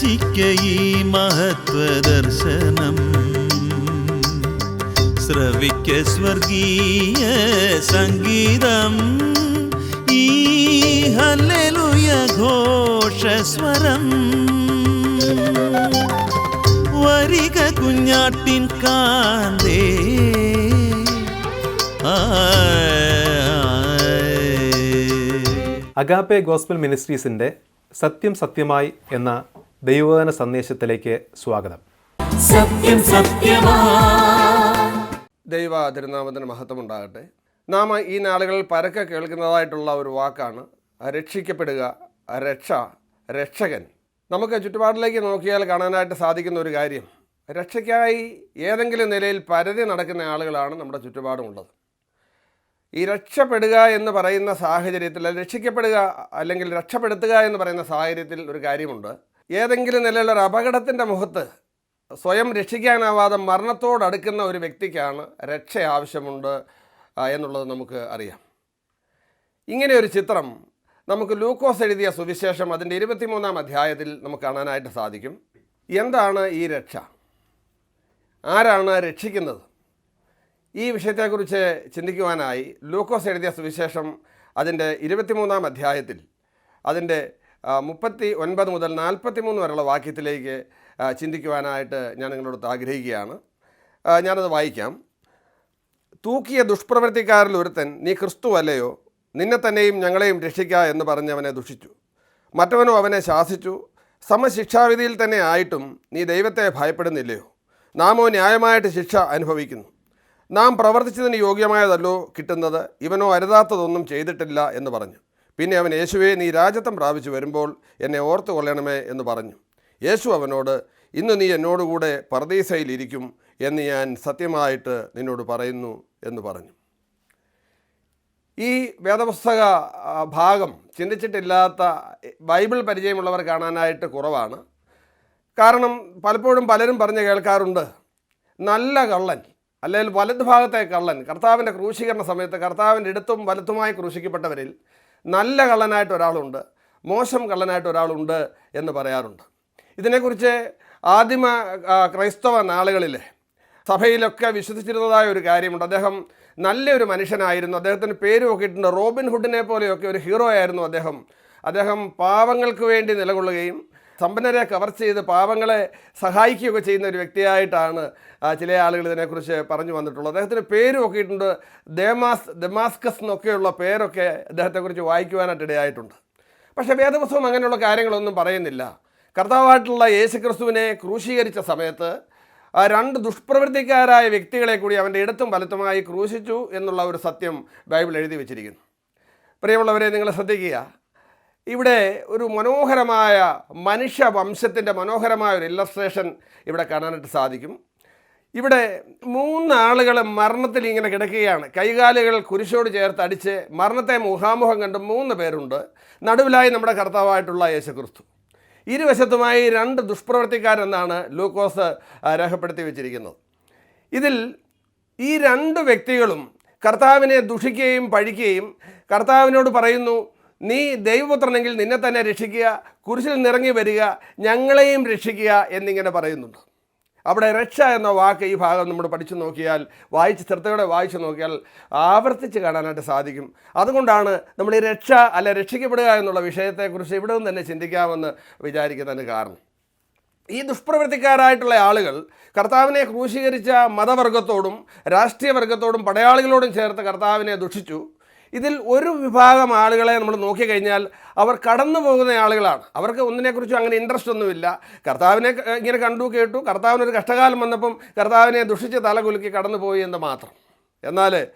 ദർശിക്ക ഈ മഹത്വ ദർശനം ശ്രവിക്ക സ്വർഗീയ സംഗീതം. ഈ ഹല്ലേലൂയ ഘോഷസ്വരം. വരിക കുഞ്ഞാട്ടിൻ കാന്തേ. അഗാപെ അഗാപ്പെ ഗോസ്ബൽ മിനിസ്ട്രീസിന്റെ സത്യം സത്യമായി എന്ന ദൈവവചന സന്ദേശത്തിലേക്ക് സ്വാഗതം. സത്യം സത്യമാ. ദൈവ തിരുനാമത്തിന് മഹത്വം ഉണ്ടാകട്ടെ നാം ഈ നാളുകളിൽ പരക്കെ കേൾക്കുന്നതായിട്ടുള്ള ഒരു വാക്കാണ് രക്ഷിക്കപ്പെടുക രക്ഷ രക്ഷകൻ. നമുക്ക് ചുറ്റുപാടിലേക്ക് നോക്കിയാൽ കാണാനായിട്ട് സാധിക്കുന്ന ഒരു കാര്യം രക്ഷയ്ക്കായി ഏതെങ്കിലും നിലയിൽ പരതി നടക്കുന്ന ആളുകളാണ് നമ്മുടെ ചുറ്റുപാടുമുള്ളത്. ഈ രക്ഷപ്പെടുക എന്ന് പറയുന്ന സാഹചര്യത്തിൽ രക്ഷിക്കപ്പെടുക അല്ലെങ്കിൽ രക്ഷപ്പെടുത്തുക എന്ന് പറയുന്ന സാഹചര്യത്തിൽ ഒരു കാര്യമുണ്ട്. ഏതെങ്കിലും നിലയിലുള്ള ഒരു അപകടത്തിന്റെ മുഖത്ത് സ്വയം രക്ഷിക്കാനാവാതെ മരണത്തോടടുക്കുന്ന ഒരു വ്യക്തിക്കാണ് രക്ഷ ആവശ്യമുണ്ട് എന്നുള്ളത് നമുക്ക് അറിയാം. ഇങ്ങനെ ഒരു ചിത്രം നമുക്ക് ലൂക്കോസ് എഴുതിയ സുവിശേഷം അതിന്റെ ഇരുപത്തിമൂന്നാം അധ്യായത്തിൽ നമുക്ക് കാണാനായിട്ട് സാധിക്കും. എന്താണ് ഈ രക്ഷ? ആരാണ് രക്ഷിക്കുന്നത്? ഈ വിഷയത്തെക്കുറിച്ച് ചിന്തിക്കുവാനായി ലൂക്കോസ് എഴുതിയ സുവിശേഷം അതിന്റെ ഇരുപത്തിമൂന്നാം അധ്യായത്തിൽ അതിന്റെ മുപ്പത്തി ഒൻപത് മുതൽ നാൽപ്പത്തി മൂന്ന് വരെയുള്ള വാക്യത്തിലേക്ക് ചിന്തിക്കുവാനായിട്ട് ഞാൻ നിങ്ങളോട് ആഗ്രഹിക്കുകയാണ്. ഞാനത് വായിക്കാം. തൂക്കിയ ദുഷ്പ്രവൃത്തിക്കാരിൽ ഒരുത്തൻ നീ ക്രിസ്തു അല്ലയോ? നിന്നെ തന്നെയും ഞങ്ങളെയും രക്ഷിക്കുക എന്ന് പറഞ്ഞ് അവനെ ദുഷിച്ചു. മറ്റവനും അവനെ ശാസിച്ചു. സമശിക്ഷാവിധിയിൽ തന്നെ ആയിട്ടും നീ ദൈവത്തെ ഭയപ്പെടുന്നില്ലയോ? നാമോ ന്യായമായിട്ട് ശിക്ഷ അനുഭവിക്കുന്നു. നാം പ്രവർത്തിച്ചതിന് യോഗ്യമായതല്ലോ കിട്ടുന്നത്. ഇവനോ അരുതാത്തതൊന്നും ചെയ്തിട്ടില്ല എന്ന് പറഞ്ഞു. പിന്നെ അവൻ യേശുവെ നീ രാജത്വം പ്രാപിച്ചു വരുമ്പോൾ എന്നെ ഓർത്തു കൊള്ളണമേ എന്ന് പറഞ്ഞു. യേശു അവനോട് ഇന്ന് നീ എന്നോടുകൂടെ പർദീസയിലിരിക്കും എന്ന് ഞാൻ സത്യമായിട്ട് നിന്നോട് പറയുന്നു എന്ന് പറഞ്ഞു. ഈ വേദപുസ്തക ഭാഗം ചിന്തിച്ചിട്ടില്ലാത്ത ബൈബിൾ പരിചയമുള്ളവർ കാണാനായിട്ട് കുറവാണ്. കാരണം പലപ്പോഴും പലരും പറഞ്ഞ് കേൾക്കാറുണ്ട് നല്ല കള്ളൻ അല്ലെങ്കിൽ വലത് ഭാഗത്തെ കള്ളൻ കർത്താവിന്റെ ക്രൂശീകരണ സമയത്ത് കർത്താവിന്റെ ഇടത്തും വലത്തുമായി ക്രൂശിക്കപ്പെട്ടവരിൽ നല്ല കള്ളനായിട്ട് ഒരാളുണ്ട് മോശം കള്ളനായിട്ട് ഒരാളുണ്ട് എന്ന് പറയാറുണ്ട്. ഇതിനെക്കുറിച്ച് ആദിമ ക്രൈസ്തവ നാളുകളിൽ സഭയിലൊക്കെ വിശ്വസിച്ചിരുന്നതായ ഒരു കാര്യമുണ്ട്. അദ്ദേഹം നല്ലൊരു മനുഷ്യനായിരുന്നു. അദ്ദേഹത്തിന് പേര് നോക്കിയിട്ടുണ്ട്. റോബിൻ ഹുഡിനെ പോലെയൊക്കെ ഒരു ഹീറോ ആയിരുന്നു അദ്ദേഹം. അദ്ദേഹം പാവങ്ങൾക്ക് വേണ്ടി നിലകൊള്ളുകയും സമ്പന്നരെ കവർ ചെയ്ത് പാവങ്ങളെ സഹായിക്കുകയൊക്കെ ചെയ്യുന്ന ഒരു വ്യക്തിയായിട്ടാണ് ചില ആളുകൾ ഇതിനെക്കുറിച്ച് പറഞ്ഞു വന്നിട്ടുള്ളത്. അദ്ദേഹത്തിന് ഒക്കെ ഇട്ടുണ്ട് ദേമാസ് ദമാസ്കസ് എന്നൊക്കെയുള്ള പേരൊക്കെ അദ്ദേഹത്തെക്കുറിച്ച് വായിക്കുവാനായിട്ട് ഇടയായിട്ടുണ്ട്. പക്ഷേ വേദപുസ്തകം അങ്ങനെയുള്ള കാര്യങ്ങളൊന്നും പറയുന്നില്ല. കർത്താവായിട്ടുള്ള യേശുക്രിസ്തുവിനെ ക്രൂശീകരിച്ച സമയത്ത് രണ്ട് ദുഷ്പ്രവൃത്തിക്കാരായ വ്യക്തികളെ കൂടി അവന്റെ ഇടത്തും വലത്തുമായി ക്രൂശിച്ചു എന്നുള്ള ഒരു സത്യം ബൈബിൾ എഴുതി വെച്ചിരിക്കുന്നു. പ്രിയമുള്ളവരെ നിങ്ങൾ ശ്രദ്ധിക്കുക. ഇവിടെ ഒരു മനോഹരമായ മനുഷ്യ വംശത്തിന്റെ മനോഹരമായ ഒരു ഇല്ലസ്ട്രേഷൻ ഇവിടെ കാണാനായിട്ട് സാധിക്കും. ഇവിടെ മൂന്നാളുകൾ മരണത്തിൽ ഇങ്ങനെ കിടക്കുകയാണ്. കൈകാലുകൾ കുരിശോട് ചേർത്ത് അടിച്ച് മരണത്തെ മുഖാമുഖം കണ്ട് മൂന്ന് പേരുണ്ട്. നടുവിലായി നമ്മുടെ കർത്താവായിട്ടുള്ള യേശുക്രിസ്തു. ഇരുവശത്തുമായി രണ്ട് ദുഷ്പ്രവർത്തിക്കാരെന്നാണ് ലൂക്കോസ് രേഖപ്പെടുത്തി വെച്ചിരിക്കുന്നത്. ഇതിൽ ഈ രണ്ട് വ്യക്തികളും കർത്താവിനെ ദുഷിക്കുകയും പഴിക്കുകയും കർത്താവിനോട് പറയുന്നു നീ ദൈവപുത്രനെങ്കിൽ നിന്നെ തന്നെ രക്ഷിക്കുക കുരിശിൽ നിറങ്ങി വരിക ഞങ്ങളെയും രക്ഷിക്കുക എന്നിങ്ങനെ പറയുന്നുണ്ട്. അവിടെ രക്ഷ എന്ന വാക്ക് ഈ ഭാഗം നമ്മൾ പഠിച്ചു നോക്കിയാൽ വായിച്ച് ശ്രദ്ധയോടെ വായിച്ചു നോക്കിയാൽ ആവർത്തിച്ച് കാണാനായിട്ട് സാധിക്കും. അതുകൊണ്ടാണ് നമ്മൾ ഈ രക്ഷ അല്ല രക്ഷിക്കപ്പെടുക എന്നുള്ള വിഷയത്തെക്കുറിച്ച് ഇവിടെ നിന്ന് തന്നെ ചിന്തിക്കാമെന്ന് വിചാരിക്കുന്നതിന് കാരണം. ഈ ദുഷ്പ്രവൃത്തിക്കാരായിട്ടുള്ള ആളുകൾ കർത്താവിനെ ക്രൂശീകരിച്ച മതവർഗത്തോടും രാഷ്ട്രീയ വർഗത്തോടും പടയാളികളോടും ചേർത്ത് കർത്താവിനെ ദുഷിച്ചു. ഇതിൽ ഒരു വിഭാഗം ആളുകളെ നമ്മൾ നോക്കിക്കഴിഞ്ഞാൽ അവർ കടന്നു പോകുന്ന ആളുകളാണ്. അവർക്ക് ഒന്നിനെക്കുറിച്ചും അങ്ങനെ ഇൻട്രസ്റ്റ് ഒന്നുമില്ല. കർത്താവിനെ ഇങ്ങനെ കണ്ടു കേട്ടു. കർത്താവിനൊരു കഷ്ടകാലം വന്നപ്പം കർത്താവിനെ ദുഷിച്ച് തലകുലുക്കി കടന്നുപോയി എന്ന് മാത്രം. എന്നാൽ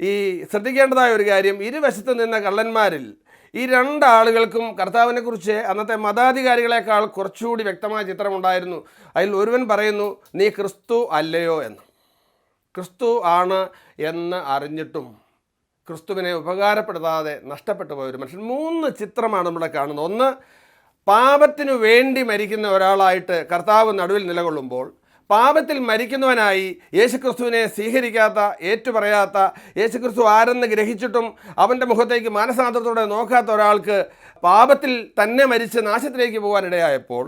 ഈ ശ്രദ്ധിക്കേണ്ടതായ ഒരു കാര്യം ഇരുവശത്ത് നിന്ന കള്ളന്മാരിൽ ഈ രണ്ടാളുകൾക്കും കർത്താവിനെക്കുറിച്ച് അന്നത്തെ മതാധികാരികളെക്കാൾ കുറച്ചുകൂടി വ്യക്തമായ ചിത്രമുണ്ടായിരുന്നു. അതിൽ ഒരുവൻ പറയുന്നു നീ ക്രിസ്തു അല്ലയോ എന്ന്. ക്രിസ്തു ആണ് എന്ന് അറിഞ്ഞിട്ടും ക്രിസ്തുവിനെ ഉപകാരപ്പെടുത്താതെ നഷ്ടപ്പെട്ടു പോയ ഒരു മനുഷ്യൻ. മൂന്ന് ചിത്രമാണ് നമ്മൾ കാണുന്നത്. ഒന്ന് പാപത്തിനു വേണ്ടി മരിക്കുന്ന ഒരാളായിട്ട് കർത്താവ് നടുവിൽ നിലകൊള്ളുമ്പോൾ പാപത്തിൽ മരിക്കുന്നവനായി യേശുക്രിസ്തുവിനെ സ്വീകരിക്കാത്ത ഏറ്റുപറയാത്ത യേശുക്രിസ്തു ആരെന്ന് ഗ്രഹിച്ചിട്ടും അവന്റെ മുഖത്തേക്ക് മാനസാന്തരത്തോടെ നോക്കാത്ത ഒരാൾക്ക് പാപത്തിൽ തന്നെ മരിച്ച് നാശത്തിലേക്ക് പോകാനിടയായപ്പോൾ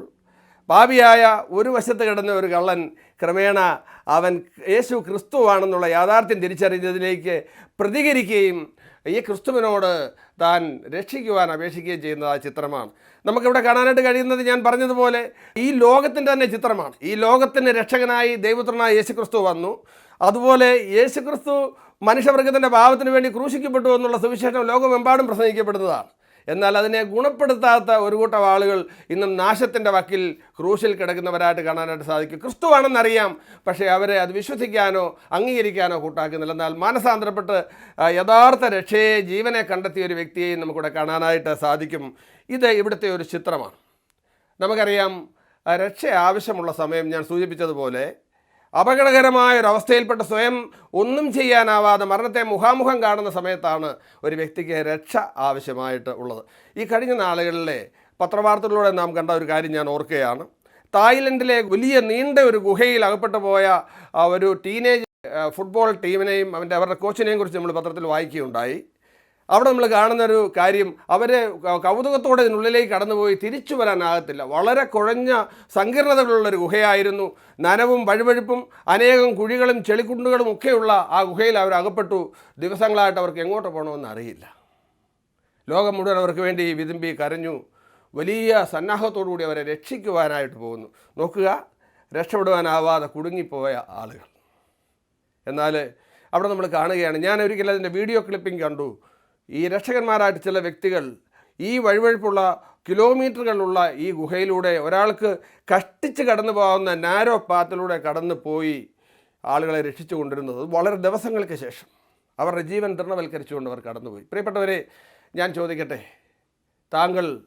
പാപിയായ ഒരു വശത്ത് കിടന്ന ഒരു കള്ളൻ ക്രമേണ അവൻ യേശു ക്രിസ്തുവാണെന്നുള്ള യാഥാർത്ഥ്യം തിരിച്ചറിഞ്ഞതിലേക്ക് പ്രതികരിക്കുകയും ഈ ക്രിസ്തുവിനോട് താൻ രക്ഷിക്കുവാൻ അപേക്ഷിക്കുകയും ചെയ്യുന്നത് ആ ചിത്രമാണ്. നമുക്കിവിടെ കാണാനായിട്ട് കഴിയുന്നത് ഞാൻ പറഞ്ഞതുപോലെ ഈ ലോകത്തിന്റെ തന്നെ ചിത്രമാണ്. ഈ ലോകത്തിന്റെ രക്ഷകനായി ദൈവത്തിനായ യേശു ക്രിസ്തു വന്നു. അതുപോലെ യേശു ക്രിസ്തു മനുഷ്യവർഗത്തിന്റെ പാപത്തിന് വേണ്ടി ക്രൂശിക്കപ്പെട്ടു എന്നുള്ള സുവിശേഷം ലോകമെമ്പാടും പ്രസംഗിക്കപ്പെടുന്നതാണ്. എന്നാൽ അതിനെ ഗുണപ്പെടുത്താത്ത ഒരു കൂട്ടം ആളുകൾ ഇന്നും നാശത്തിന്റെ വക്കിൽ ക്രൂശിൽ കിടക്കുന്നവരായിട്ട് കാണാനായിട്ട് സാധിക്കും. ക്രിസ്തുവാണെന്നറിയാം പക്ഷേ അവരെ അത് വിശ്വസിക്കാനോ അംഗീകരിക്കാനോ കൂട്ടാക്കുന്നില്ല. എന്നാൽ മാനസാന്തരപ്പെട്ട് യഥാർത്ഥ രക്ഷയെ ജീവനെ കണ്ടെത്തിയ ഒരു വ്യക്തിയെയും നമുക്കിവിടെ കാണാനായിട്ട് സാധിക്കും. ഇത് ഇവിടുത്തെ ഒരു ചിത്രമാണ്. നമുക്കറിയാം രക്ഷ ആവശ്യമുള്ള സമയം ഞാൻ സൂചിപ്പിച്ചതുപോലെ അപകടകരമായ ഒരു അവസ്ഥയിൽപ്പെട്ട് സ്വയം ഒന്നും ചെയ്യാനാവാതെ മരണത്തെ മുഖാമുഖം കാണുന്ന സമയത്താണ് ഒരു വ്യക്തിക്ക് രക്ഷ ആവശ്യമായിട്ട് ഉള്ളത്. ഈ കഴിഞ്ഞ നാളുകളിലെ പത്രവാർത്തകളിലൂടെ നാം കണ്ട ഒരു കാര്യം ഞാൻ ഓർക്കുകയാണ്. തായ്ലൻഡിലെ വലിയ നീണ്ട ഒരു ഗുഹയിൽ അകപ്പെട്ടു പോയ ഒരു ടീനേജ് ഫുട്ബോൾ ടീമിനെയും അവന്റെ അവരുടെ കോച്ചിനെയും കുറിച്ച് നമ്മൾ പത്രത്തിൽ വായിക്കുകയുണ്ടായി. അവിടെ നമ്മൾ കാണുന്നൊരു കാര്യം അവരെ കൗതുകത്തോടെ ഇതിനുള്ളിലേക്ക് കടന്നുപോയി തിരിച്ചു വരാനാകത്തില്ല. വളരെ കുഴഞ്ഞ സങ്കീർണതകളുള്ളൊരു ഗുഹയായിരുന്നു. നനവും വഴുവഴുപ്പും അനേകം കുഴികളും ചെളിക്കുണ്ടുകളും ഒക്കെയുള്ള ആ ഗുഹയിൽ അവർ അകപ്പെട്ടു. ദിവസങ്ങളായിട്ട് അവർക്ക് എങ്ങോട്ട് പോകണമെന്ന് അറിയില്ല. ലോകം മുഴുവൻ അവർക്ക് വേണ്ടി വിതുമ്പി കരഞ്ഞു. വലിയ സന്നാഹത്തോടുകൂടി അവരെ രക്ഷിക്കുവാനായിട്ട് പോകുന്നു. നോക്കുക രക്ഷപ്പെടുവാനാവാതെ കുടുങ്ങിപ്പോയ ആളുകൾ. എന്നാൽ അവിടെ നമ്മൾ കാണുകയാണ് ഞാൻ ഒരിക്കലും അതിന്റെ വീഡിയോ ക്ലിപ്പിംഗ് കണ്ടു. ഈ രക്ഷകന്മാരായിട്ട് ചില വ്യക്തികൾ ഈ വഴുവഴുപ്പുള്ള കിലോമീറ്ററുകളുള്ള ഈ ഗുഹയിലൂടെ ഒരാൾക്ക് കഷ്ടിച്ച് കടന്നു പോകാവുന്ന നാരോ പാത്തിലൂടെ കടന്നു പോയി ആളുകളെ രക്ഷിച്ചു കൊണ്ടിരുന്നത് വളരെ ദിവസങ്ങൾക്ക് ശേഷം. അവരുടെ ജീവൻ തൃണവൽക്കരിച്ചുകൊണ്ട് അവർ കടന്നുപോയി. പ്രിയപ്പെട്ടവരെ ഞാൻ ചോദിക്കട്ടെ താങ്കൾ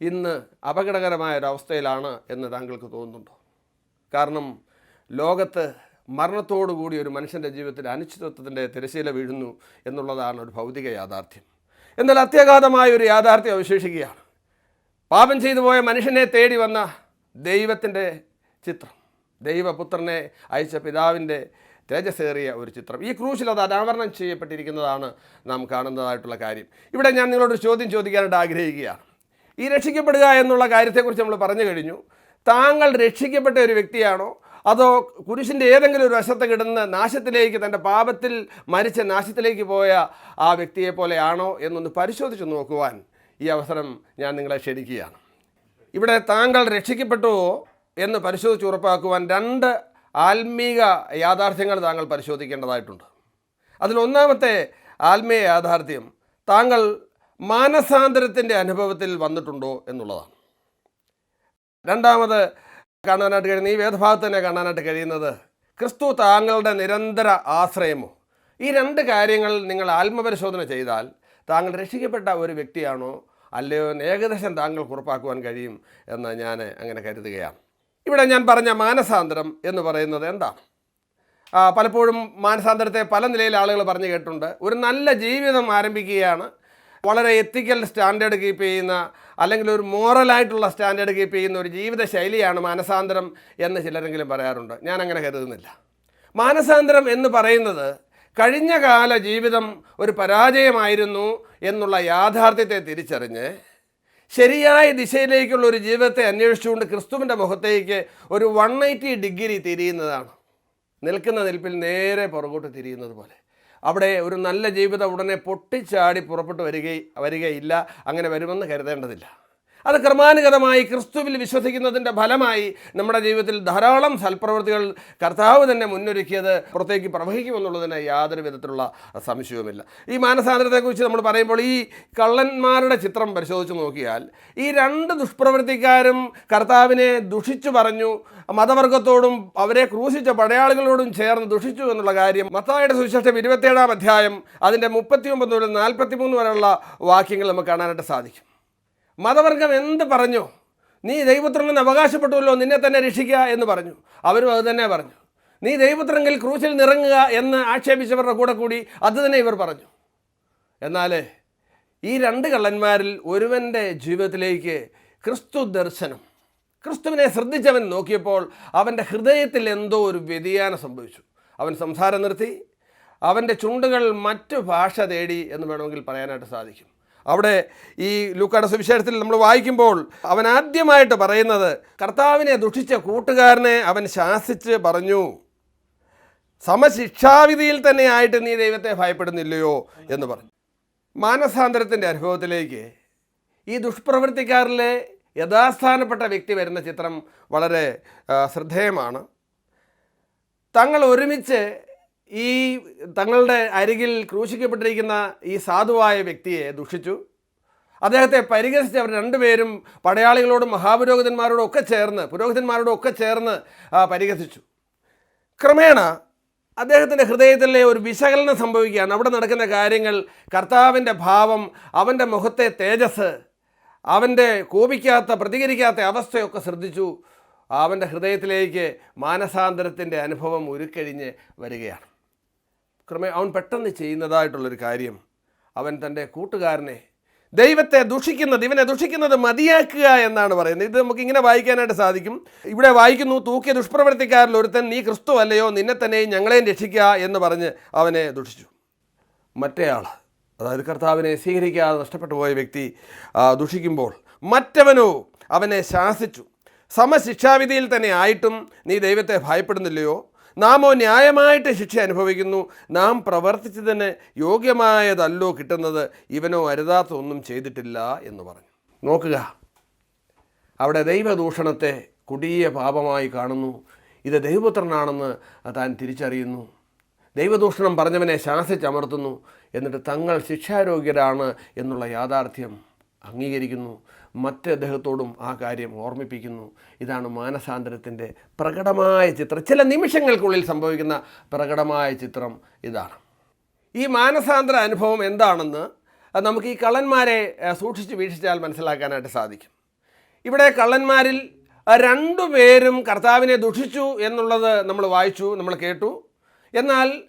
ഇന്ന് അപകടകരമായ ഒരവസ്ഥയിലാണ് എന്ന് താങ്കൾക്ക് തോന്നുന്നുണ്ടോ? കാരണം ലോകത്ത് മരണത്തോടു കൂടി ഒരു മനുഷ്യന്റെ ജീവിതത്തിൽ അനിശ്ചിതത്വത്തിന്റെ തിരശീല വീഴുന്നു എന്നുള്ളതാണ് ഒരു ഭൗതിക യാഥാർത്ഥ്യം. എന്നാൽ അത്യഗാധമായ ഒരു യാഥാർത്ഥ്യം അവശേഷിക്കുകയാണ്. പാപം ചെയ്തു പോയ മനുഷ്യനെ തേടി വന്ന ദൈവത്തിന്റെ ചിത്രം. ദൈവപുത്രനെ അയച്ച പിതാവിന്റെ തേജസ്സേറിയ ഒരു ചിത്രം. ഈ ക്രൂശിൽ അത് അനാവരണം ചെയ്യപ്പെട്ടിരിക്കുന്നതാണ് നാം കാണുന്നതായിട്ടുള്ള കാര്യം. ഇവിടെ ഞാൻ നിങ്ങളോട് ചോദ്യം ചോദിക്കാനായിട്ട് ആഗ്രഹിക്കുകയാണ്. ഈ രക്ഷിക്കപ്പെടുക എന്നുള്ള കാര്യത്തെക്കുറിച്ച് നമ്മൾ പറഞ്ഞു കഴിഞ്ഞു. താങ്കൾ രക്ഷിക്കപ്പെട്ട ഒരു വ്യക്തിയാണോ? അതോ കുരിശിന്റെ ഏതെങ്കിലും ഒരു വശത്ത് കിടന്ന് നാശത്തിലേക്ക് തന്റെ പാപത്തിൽ മരിച്ച നാശത്തിലേക്ക് പോയ ആ വ്യക്തിയെ പോലെയാണോ എന്നൊന്ന് പരിശോധിച്ച് നോക്കുവാൻ ഈ അവസരം ഞാൻ നിങ്ങളെ ക്ഷണിക്കുകയാണ്. ഇവിടെ താങ്കൾ രക്ഷിക്കപ്പെട്ടുവോ എന്ന് പരിശോധിച്ച് ഉറപ്പാക്കുവാൻ രണ്ട് ആത്മീക യാഥാർത്ഥ്യങ്ങൾ താങ്കൾ പരിശോധിക്കേണ്ടതായിട്ടുണ്ട്. അതിലൊന്നാമത്തെ ആത്മീയ യാഥാർത്ഥ്യം താങ്കൾ മാനസാന്തരത്തിന്റെ അനുഭവത്തിൽ വന്നിട്ടുണ്ടോ എന്നുള്ളതാണ്. രണ്ടാമത് കാണാനായിട്ട് കഴിയുന്ന ഈ വേദഭാഗത്ത് തന്നെ കാണാനായിട്ട് കഴിയുന്നത് ക്രിസ്തു താങ്കളുടെ നിരന്തര ആശ്രയമോ? ഈ രണ്ട് കാര്യങ്ങൾ നിങ്ങൾ ആത്മപരിശോധന ചെയ്താൽ താങ്കൾ രക്ഷിക്കപ്പെട്ട ഒരു വ്യക്തിയാണോ? അല്ലയോ ഏകദേശം താങ്കൾക്ക് ഉറപ്പാക്കുവാൻ കഴിയും എന്ന് ഞാൻ അങ്ങനെ കരുതുകയാണ്. ഇവിടെ ഞാൻ പറഞ്ഞ മാനസാന്തരം എന്ന് പറയുന്നത് എന്താ? പലപ്പോഴും മാനസാന്തരത്തെ പല നിലയിൽ ആളുകൾ പറഞ്ഞു കേട്ടിട്ടുണ്ട്. ഒരു നല്ല ജീവിതം ആരംഭിക്കുകയാണ് വളരെ എത്തിക്കൽ സ്റ്റാൻഡേർഡ് കീപ്പ് ചെയ്യുന്ന അല്ലെങ്കിൽ ഒരു മോറലായിട്ടുള്ള സ്റ്റാൻഡേർഡ് കീപ്പ് ചെയ്യുന്ന ഒരു ജീവിതശൈലിയാണ് മാനസാന്തരം എന്ന് ചിലരെങ്കിലും പറയാറുണ്ട്. ഞാൻ അങ്ങനെ കരുതുന്നില്ല. മാനസാന്തരം എന്ന് പറയുന്നത് കഴിഞ്ഞ കാല ജീവിതം ഒരു പരാജയമായിരുന്നു എന്നുള്ള യാഥാർത്ഥ്യത്തെ തിരിച്ചറിഞ്ഞ് ശരിയായ ദിശയിലേക്കുള്ള ഒരു ജീവിതത്തെ അന്വേഷിച്ചുകൊണ്ട് ക്രിസ്തുവിന്റെ മുഖത്തേക്ക് ഒരു വൺ എയ്റ്റി ഡിഗ്രി തിരിയുന്നതാണ്. നിൽക്കുന്ന നിൽപ്പിൽ നേരെ പുറകോട്ട് തിരിയുന്നത് പോലെ. അവിടെ ഒരു നല്ല ജീവിതം ഉടനെ പൊട്ടിച്ചാടി പുറപ്പെട്ടു വരിക വരികയില്ല. അങ്ങനെ വരുമെന്ന് കരുതേണ്ടതില്ല. അത് ക്രമാനുഗതമായി ക്രിസ്തുവിൽ വിശ്വസിക്കുന്നതിന്റെ ഫലമായി നമ്മുടെ ജീവിതത്തിൽ ധാരാളം സൽപ്രവൃത്തികൾ കർത്താവ് തന്നെ മുന്നൊരുക്കിയത് പുറത്തേക്ക് പ്രവഹിക്കുമെന്നുള്ളതിന് യാതൊരു വിധത്തിലുള്ള സംശയവുമില്ല. ഈ മാനസാന്തരത്തെക്കുറിച്ച് നമ്മൾ പറയുമ്പോൾ ഈ കള്ളന്മാരുടെ ചിത്രം പരിശോധിച്ച് നോക്കിയാൽ ഈ രണ്ട് ദുഷ്പ്രവൃത്തിക്കാരും കർത്താവിനെ ദുഷിച്ചു പറഞ്ഞു മതവർഗത്തോടും അവരെ ക്രൂശിച്ച പടയാളികളോടും ചേർന്ന് ദുഷിച്ചു എന്നുള്ള കാര്യം മത്തായുടെ സുവിശേഷം ഇരുപത്തേഴാം അധ്യായം അതിന്റെ മുപ്പത്തി ഒമ്പത് മുതൽ നാൽപ്പത്തി മൂന്ന് വരെയുള്ള വാക്യങ്ങൾ നമുക്ക് കാണാനായിട്ട് സാധിക്കും. മതവർഗം എന്ത് പറഞ്ഞു? നീ ദൈവപുത്രനെന്ന് അവകാശപ്പെട്ടുവല്ലോ നിന്നെ തന്നെ രക്ഷിക്കുക എന്ന് പറഞ്ഞു. അവരും അത് തന്നെ പറഞ്ഞു. നീ ദൈവപുത്രങ്കിൽ ക്രൂശിൽ നിറങ്ങുക എന്ന് ആക്ഷേപിച്ചവരുടെ കൂടെ കൂടി അത് തന്നെ ഇവർ പറഞ്ഞു. എന്നാൽ ഈ രണ്ട് കള്ളന്മാരിൽ ഒരുവന്റെ ജീവിതത്തിലേക്ക് ക്രിസ്തു ദർശനം ക്രിസ്തുവിനെ ശ്രദ്ധിച്ചവൻ നോക്കിയപ്പോൾ അവന്റെ ഹൃദയത്തിൽ എന്തോ ഒരു വ്യതിയാനം സംഭവിച്ചു. അവൻ സംസാരം നിർത്തി അവന്റെ ചുണ്ടുകൾ മറ്റു ഭാഷ തേടി എന്ന് വേണമെങ്കിൽ പറയാനായിട്ട് സാധിക്കും. അവിടെ ഈ ലൂക്കായുടെ സുവിശേഷത്തിൽ നമ്മൾ വായിക്കുമ്പോൾ അവൻ ആദ്യമായിട്ട് പറയുന്നത് കർത്താവിനെ ദുഷിച്ച കൂട്ടുകാരനെ അവൻ ശാസിച്ച് പറഞ്ഞു സമശിക്ഷാവിധിയിൽ തന്നെ ആയിട്ട് നീ ദൈവത്തെ ഭയപ്പെടുന്നില്ലയോ? എന്ന് പറഞ്ഞു. മാനസാന്തരത്തിന്റെ അനുഭവത്തിലേക്ക് ഈ ദുഷ്പ്രവൃത്തിക്കാരിലെ യഥാസ്ഥാനപ്പെട്ട വ്യക്തി വരുന്ന ചിത്രം വളരെ ശ്രദ്ധേയമാണ്. തങ്ങൾ ഒരുമിച്ച് ഈ തങ്ങളുടെ അരികിൽ ക്രൂശിക്കപ്പെട്ടിരിക്കുന്ന ഈ സാധുവായ വ്യക്തിയെ ദുഷിച്ചു. അദ്ദേഹത്തെ പരിഹസിച്ച് അവർ രണ്ടുപേരും പടയാളികളോടും മഹാപുരോഹിതന്മാരോടും ഒക്കെ ചേർന്ന് പുരോഹിതന്മാരോടും ഒക്കെ ചേർന്ന് പരിഹസിച്ചു. ക്രമേണ അദ്ദേഹത്തിന്റെ ഹൃദയത്തിലെ ഒരു വിശകലനം സംഭവിക്കുകയാണ്. അവിടെ നടക്കുന്ന കാര്യങ്ങൾ കർത്താവിന്റെ ഭാവം അവന്റെ മുഖത്തെ തേജസ് അവന്റെ കോപിക്കാത്ത പ്രതികരിക്കാത്ത അവസ്ഥയൊക്കെ ശ്രദ്ധിച്ചു. അവന്റെ ഹൃദയത്തിലേക്ക് മാനസാന്തരത്തിന്റെ അനുഭവം ഉരുക്കഴിഞ്ഞ് വരികയാണ്. ക്രമേ അവൻ പെട്ടെന്ന് ചെയ്യുന്നതായിട്ടുള്ളൊരു കാര്യം. അവൻ തന്റെ കൂട്ടുകാരനെ ദൈവത്തെ ദുഷിക്കുന്നത് ഇവനെ ദുഷിക്കുന്നത് മതിയാക്കുക എന്നാണ് പറയുന്നത്. ഇത് നമുക്ക് ഇങ്ങനെ വായിക്കാനായിട്ട് സാധിക്കും. ഇവിടെ വായിക്കുന്നു തൂക്കിയ ദുഷ്പ്രവർത്തിക്കാരിൽ ഒരുത്തൻ നീ ക്രിസ്തു അല്ലയോ? നിന്നെ തന്നെയും ഞങ്ങളെയും രക്ഷിക്കുക എന്ന് പറഞ്ഞ് അവനെ ദുഷിച്ചു. മറ്റേയാൾ അതായത് കർത്താവിനെ സ്വീകരിക്കാതെ നഷ്ടപ്പെട്ടു പോയ വ്യക്തി ദുഷിക്കുമ്പോൾ മറ്റവനോ അവനെ ശാസിച്ചു. സമശിക്ഷാവിധിയിൽ തന്നെ ആയിട്ടും നീ ദൈവത്തെ ഭയപ്പെടുന്നില്ലയോ? നാമോ ന്യായമായിട്ട് ശിക്ഷ അനുഭവിക്കുന്നു. നാം പ്രവർത്തിച്ചതിന് യോഗ്യമായതല്ലോ കിട്ടുന്നത്. ഇവനോ അരുതാത്ത ഒന്നും ചെയ്തിട്ടില്ല എന്ന് പറഞ്ഞു. നോക്കുക. അവിടെ ദൈവദൂഷണത്തെ കൊടിയ പാപമായി കാണുന്നു. ഇത് ദൈവപുത്രനാണെന്ന് താൻ തിരിച്ചറിയുന്നു. ദൈവദൂഷണം പറഞ്ഞവനെ ശാസിച്ചമർത്തുന്നു. എന്നിട്ട് തങ്ങൾ ശിക്ഷാരോഗ്യരാണ് എന്നുള്ള യാഥാർത്ഥ്യം അംഗീകരിക്കുന്നു. മറ്റ് അദ്ദേഹത്തോടും ആ കാര്യം ഓർമ്മിപ്പിക്കുന്നു. ഇതാണ് മാനസാന്തരത്തിന്റെ പ്രകടമായ ചിത്രം. ചില നിമിഷങ്ങൾക്കുള്ളിൽ സംഭവിക്കുന്ന പ്രകടമായ ചിത്രം ഇതാണ്. ഈ മാനസാന്തര അനുഭവം എന്താണെന്ന് നമുക്ക് ഈ കള്ളന്മാരെ സൂക്ഷിച്ച് വീക്ഷിച്ചാൽ മനസ്സിലാക്കാനായിട്ട് സാധിക്കും. ഇവിടെ കള്ളന്മാരിൽ രണ്ടു പേരും കർത്താവിനെ ദുഷിച്ചു എന്നുള്ളത് നമ്മൾ വായിച്ചു നമ്മൾ കേട്ടു. എന്നാൽ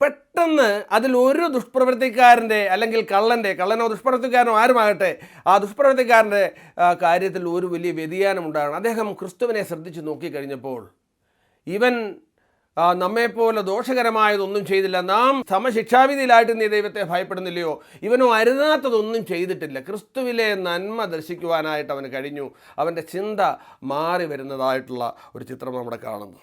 പെട്ടെന്ന് അതിൽ ഒരു ദുഷ്പ്രവൃത്തിക്കാരന്റെ അല്ലെങ്കിൽ കള്ളന്റെ കള്ളനോ ദുഷ്പ്രവൃത്തിക്കാരനോ ആരുമാകട്ടെ ആ ദുഷ്പ്രവൃത്തിക്കാരന്റെ കാര്യത്തിൽ ഒരു വലിയ വ്യതിയാനം ഉണ്ടാകണം അദ്ദേഹം ക്രിസ്തുവിനെ ശ്രദ്ധിച്ച് നോക്കിക്കഴിഞ്ഞപ്പോൾ ഇവൻ നമ്മെപ്പോലെ ദോഷകരമായതൊന്നും ചെയ്തില്ല. നാം സമശിക്ഷാവിധിയിലായിട്ട് നീ ദൈവത്തെ ഭയപ്പെടുന്നില്ലയോ? ഇവനോ അരുതാത്തതൊന്നും ചെയ്തിട്ടില്ല. ക്രിസ്തുവിലെ നന്മ ദർശിക്കുവാനായിട്ട് അവന് കഴിഞ്ഞു. അവന്റെ ചിന്ത മാറി വരുന്നതായിട്ടുള്ള ഒരു ചിത്രം നമ്മുടെ കാണുന്നു.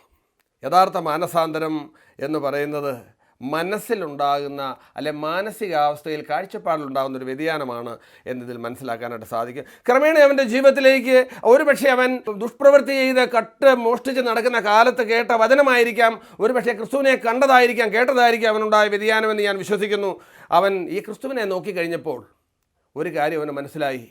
യഥാർത്ഥ മാനസാന്തരം എന്ന് പറയുന്നത് മനസ്സിലുണ്ടാകുന്ന അല്ലെ മാനസികാവസ്ഥയിൽ കാഴ്ചപ്പാടിലുണ്ടാകുന്ന ഒരു വ്യതിയാനമാണ് എന്നതിൽ മനസ്സിലാക്കാനായിട്ട് സാധിക്കും. ക്രമേണ അവന്റെ ജീവിതത്തിലേക്ക് ഒരുപക്ഷെ അവൻ ദുഷ്പ്രവൃത്തി ചെയ്ത് കട്ട് മോഷ്ടിച്ച് നടക്കുന്ന കാലത്ത് കേട്ട വചനമായിരിക്കാം ഒരുപക്ഷെ ക്രിസ്തുവിനെ കണ്ടതായിരിക്കാം കേട്ടതായിരിക്കാം അവനുണ്ടായ വ്യതിയാനമെന്ന് ഞാൻ വിശ്വസിക്കുന്നു. അവൻ ഈ ക്രിസ്തുവിനെ നോക്കിക്കഴിഞ്ഞപ്പോൾ ഒരു കാര്യം അവന് മനസ്സിലായി.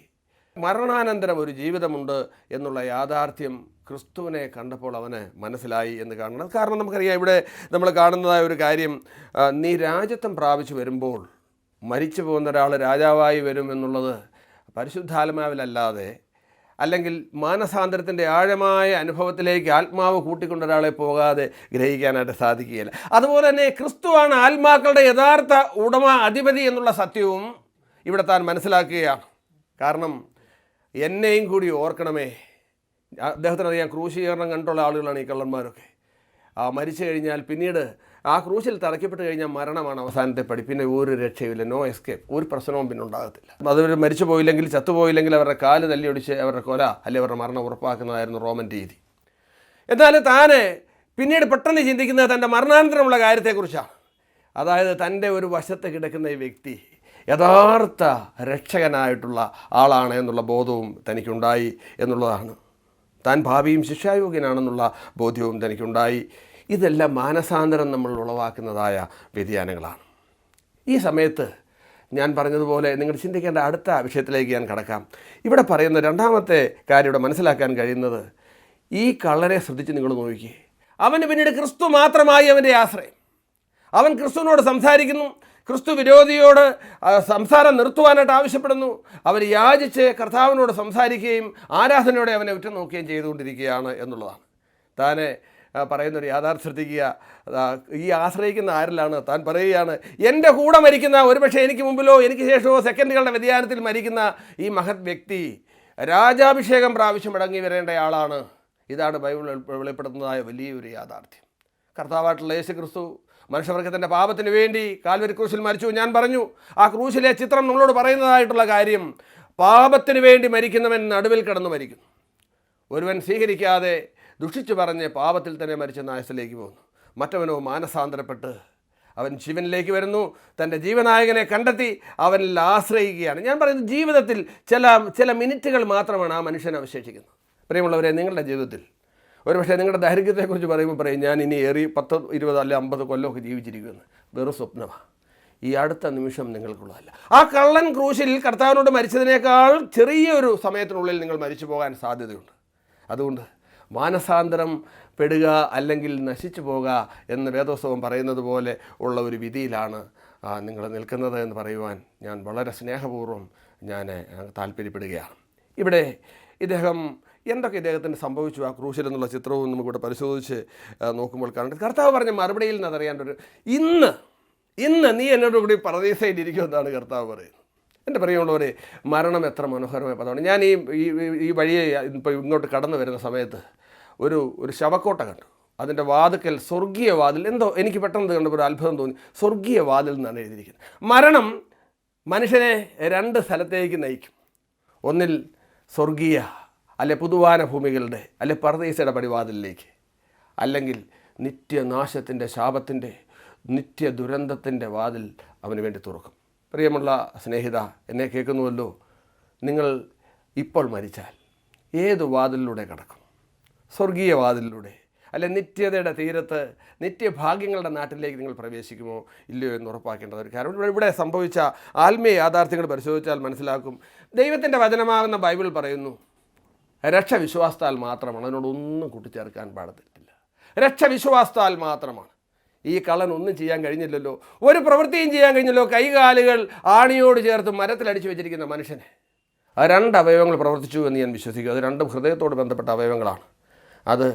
മരണാനന്തരം ഒരു ജീവിതമുണ്ട് എന്നുള്ള യാഥാർത്ഥ്യം ക്രിസ്തുവിനെ കണ്ടപ്പോൾ അവന് മനസ്സിലായി എന്ന് കാണണം. കാരണം നമുക്കറിയാം ഇവിടെ നമ്മൾ കാണുന്നതായ ഒരു കാര്യം നീ രാജ്യത്വം പ്രാപിച്ചു വരുമ്പോൾ മരിച്ചു പോകുന്ന ഒരാൾ രാജാവായി വരും എന്നുള്ളത് പരിശുദ്ധാത്മാവിലല്ലാതെ അല്ലെങ്കിൽ മാനസാന്തരത്തിന്റെ ആഴമായ അനുഭവത്തിലേക്ക് ആത്മാവ് കൂട്ടിക്കൊണ്ട് ഒരാളെ പോകാതെ ഗ്രഹിക്കാനായിട്ട് സാധിക്കുകയില്ല. അതുപോലെ തന്നെ ക്രിസ്തുവാണ് ആത്മാക്കളുടെ യഥാർത്ഥ ഉടമ അധിപതി എന്നുള്ള സത്യവും ഇവിടെ താൻ മനസ്സിലാക്കുകയാണ്. കാരണം എന്നെയും കൂടി ഓർക്കണമേ അദ്ദേഹത്തിന് അറിയാം ക്രൂശീകരണം കണ്ടുള്ള ആളുകളാണ് ഈ കള്ളന്മാരൊക്കെ. ആ മരിച്ചു കഴിഞ്ഞാൽ പിന്നീട് ആ ക്രൂശിൽ തറയ്ക്കപ്പെട്ട് കഴിഞ്ഞാൽ മരണമാണ് അവസാനത്തെ പടി. പിന്നെ ഒരു രക്ഷയുമില്ല നോ എസ്കേപ്പ് ഒരു പ്രശ്നവും പിന്നെ ഉണ്ടാകത്തില്ല. അത് മരിച്ചു പോയില്ലെങ്കിൽ ചത്തുപോയില്ലെങ്കിൽ അവരുടെ കാൽ തല്ലിയൊടിച്ച് അവരുടെ കൊല അല്ലെങ്കിൽ അവരുടെ മരണം ഉറപ്പാക്കുന്നതായിരുന്നു റോമൻ രീതി. എന്നാൽ താനെ പിന്നീട് പെട്ടെന്ന് ചിന്തിക്കുന്നത് തന്റെ മരണാനന്തരമുള്ള കാര്യത്തെക്കുറിച്ചാണ്. അതായത് തന്റെ ഒരു വശത്ത് കിടക്കുന്ന ഈ വ്യക്തി യഥാർത്ഥ രക്ഷകനായിട്ടുള്ള ആളാണ് എന്നുള്ള ബോധവും തനിക്കുണ്ടായി എന്നുള്ളതാണ്. താൻ ഭാവിയും ശിക്ഷായോഗ്യനാണെന്നുള്ള ബോധ്യവും തനിക്കുണ്ടായി. ഇതെല്ലാം മാനസാന്തരം നമ്മൾ ഉളവാക്കുന്നതായ വ്യതിയാനങ്ങളാണ്. ഈ സമയത്ത് ഞാൻ പറഞ്ഞതുപോലെ നിങ്ങൾ ചിന്തിക്കേണ്ട അടുത്ത വിഷയത്തിലേക്ക് ഞാൻ കടക്കാം. ഇവിടെ പറയുന്ന രണ്ടാമത്തെ കാര്യം ഇവിടെ മനസ്സിലാക്കാൻ കഴിയുന്നത് ഈ കള്ളനെ ശ്രദ്ധിച്ച് നിങ്ങൾ നോക്കിയേ അവന് പിന്നീട് ക്രിസ്തു മാത്രമായി അവന്റെ ആശ്രയം. അവൻ ക്രിസ്തുവിനോട് സംസാരിക്കുന്നു. ക്രിസ്തു വിരോധിയോട് സംസാരം നിർത്തുവാനായിട്ട് ആവശ്യപ്പെടുന്നു. അവൻ യാചിച്ച് കർത്താവിനോട് സംസാരിക്കുകയും ആരാധനയോടെ അവനെ ഉറ്റുനോക്കുകയും ചെയ്തുകൊണ്ടിരിക്കുകയാണ് എന്നുള്ളതാണ്. താനെ പറയുന്നൊരു യാഥാർത്ഥ്യം ശ്രദ്ധിക്കുക ഈ ആശ്രയിക്കുന്ന ആരിലാണ്? താൻ പറയുകയാണ് എന്റെ കൂടെ മരിക്കുന്ന ഒരുപക്ഷെ എനിക്ക് മുമ്പിലോ എനിക്ക് ശേഷമോ സെക്കൻഡുകളുടെ വ്യതിയാനത്തിൽ മരിക്കുന്ന ഈ മഹത് വ്യക്തി രാജാഭിഷേകം പ്രാവശ്യം മടങ്ങി വരേണ്ട ആളാണ്. ഇതാണ് ബൈബിൾ വെളിപ്പെടുത്തുന്നതായ വലിയൊരു യാഥാർത്ഥ്യം. കർത്താവായിട്ടുള്ള യേശു ക്രിസ്തു മനുഷ്യവർഗത്തിന്റെ പാപത്തിന് വേണ്ടി കാൽവരി ക്രൂശിൽ മരിച്ചു. ഞാൻ പറഞ്ഞു ആ ക്രൂശിലെ ചിത്രം നമ്മളോട് പറയുന്നതായിട്ടുള്ള കാര്യം പാപത്തിന് വേണ്ടി മരിക്കുന്നവൻ നടുവിൽ കിടന്നു മരിക്കുന്നു. ഒരുവൻ സ്വീകരിക്കാതെ ദുഷിച്ചു പറഞ്ഞ് പാപത്തിൽ തന്നെ മരിച്ച നായസിലേക്ക് പോകുന്നു. മറ്റവനോ മാനസാന്തരപ്പെട്ട് അവൻ ശിവനിലേക്ക് വരുന്നു. തന്റെ ജീവനായകനെ കണ്ടെത്തി അവനിൽ ആശ്രയിക്കുകയാണ്. ഞാൻ പറയുന്നത് ജീവിതത്തിൽ ചില ചില മിനിറ്റുകൾ മാത്രമാണ് ആ മനുഷ്യൻ അവശേഷിക്കുന്നത്. പ്രിയമുള്ളവരെ നിങ്ങളുടെ ജീവിതത്തിൽ ഒരുപക്ഷെ നിങ്ങളുടെ ദൈർഘ്യത്തെക്കുറിച്ച് പറയുമ്പോൾ പറയും ഞാൻ ഇനി ഏറി പത്ത് ഇരുപത് അല്ലെ അമ്പത് കൊല്ലമൊക്കെ ജീവിച്ചിരിക്കുമെന്ന് വെറും സ്വപ്നമാണ് ഈ അടുത്ത നിമിഷം നിങ്ങൾക്കുള്ളതല്ല. ആ കള്ളൻ ക്രൂശിൽ കർത്താവിനോട് മരിച്ചതിനേക്കാൾ ചെറിയൊരു സമയത്തിനുള്ളിൽ നിങ്ങൾ മരിച്ചു പോകാൻ സാധ്യതയുണ്ട്. അതുകൊണ്ട് മാനസാന്തരം പെടുക അല്ലെങ്കിൽ നശിച്ചു പോകുക എന്ന് വേദോത്സവം പറയുന്നത് പോലെ ഉള്ള ഒരു വിധിയിലാണ് നിങ്ങൾ നിൽക്കുന്നത് എന്ന് പറയുവാൻ ഞാൻ വളരെ സ്നേഹപൂർവം ഞാൻ താല്പര്യപ്പെടുകയാണ്. ഇവിടെ ഇദ്ദേഹം എന്തൊക്കെ ഇദ്ദേഹത്തിന് സംഭവിച്ചു ആ ക്രൂശിൽ എന്നുള്ള ചിത്രവും നമുക്കിവിടെ പരിശോധിച്ച് നോക്കുമ്പോൾ കാണുന്നത് കർത്താവ് പറഞ്ഞ മറുപടിയിൽ നിന്ന് അതറിയാണ്ട് ഒരു ഇന്ന് ഇന്ന് നീ എന്നോട് കൂടി പറദീസയിലിരിക്കുമെന്നാണ് കർത്താവ് പറയുന്നത്. എന്റെ പ്രിയമുള്ളവരെ മരണം എത്ര മനോഹരമായ പദമാണ്. ഞാൻ ഈ- ഈ വഴിയെ ഇപ്പോൾ ഇങ്ങോട്ട് കടന്നു വരുന്ന സമയത്ത് ഒരു ഒരു ശവക്കോട്ട കണ്ടു. അതിന്റെ വാതുക്കൽ സ്വർഗീയ വാതിൽ എന്തോ എനിക്ക് പെട്ടെന്ന് കണ്ടപ്പോൾ ഒരു അത്ഭുതം തോന്നി. സ്വർഗീയ വാതിൽ എന്നാണ് എഴുതിയിരിക്കുന്നത്. മരണം മനുഷ്യനെ രണ്ട് സ്ഥലത്തേക്ക് നയിക്കും. ഒന്നിൽ സ്വർഗീയ അല്ലെ പുതുവാന ഭൂമികളുടെ അല്ലെ പർദീസയുടെ പടിവാതിലേക്ക് അല്ലെങ്കിൽ നിത്യനാശത്തിന്റെ ശാപത്തിന്റെ നിത്യ ദുരന്തത്തിന്റെ വാതിൽ അവന് വേണ്ടി തുറക്കും. പ്രിയമുള്ള സ്നേഹിത എന്നെ കേൾക്കുന്നുവല്ലോ? നിങ്ങൾ ഇപ്പോൾ മരിച്ചാൽ ഏത് വാതിലിലൂടെ കടക്കും? സ്വർഗീയ വാതിലിലൂടെ അല്ലെ നിത്യതയുടെ തീരത്ത് നിത്യഭാഗ്യങ്ങളുടെ നാട്ടിലേക്ക് നിങ്ങൾ പ്രവേശിക്കുമോ? ഇല്ലയോ എന്ന് ഉറപ്പാക്കേണ്ടത് ഒരു കാര്യം. ഇവിടെ- സംഭവിച്ച ആത്മീയ യാഥാർത്ഥ്യങ്ങൾ പരിശോധിച്ചാൽ മനസ്സിലാക്കും. ദൈവത്തിന്റെ വചനമാകുന്ന ബൈബിൾ പറയുന്നു രക്ഷ വിശ്വാസത്താൽ മാത്രമാണ് അതിനോടൊന്നും കൂട്ടിച്ചേർക്കാൻ പാടത്തില്ല രക്ഷ വിശ്വാസത്താൽ മാത്രമാണ്. ഈ കള്ളൻ ഒന്നും ചെയ്യാൻ കഴിഞ്ഞില്ലല്ലോ. ഒരു പ്രവൃത്തിയും ചെയ്യാൻ കഴിഞ്ഞല്ലോ കൈകാലുകൾ ആണിയോട് ചേർത്ത് മരത്തിലടിച്ചു വെച്ചിരിക്കുന്ന മനുഷ്യനെ. ആ രണ്ട് അവയവങ്ങൾ പ്രവർത്തിച്ചു എന്ന് ഞാൻ വിശ്വസിക്കും അത് രണ്ടും ഹൃദയത്തോട് ബന്ധപ്പെട്ട അവയവങ്ങളാണ്. അത്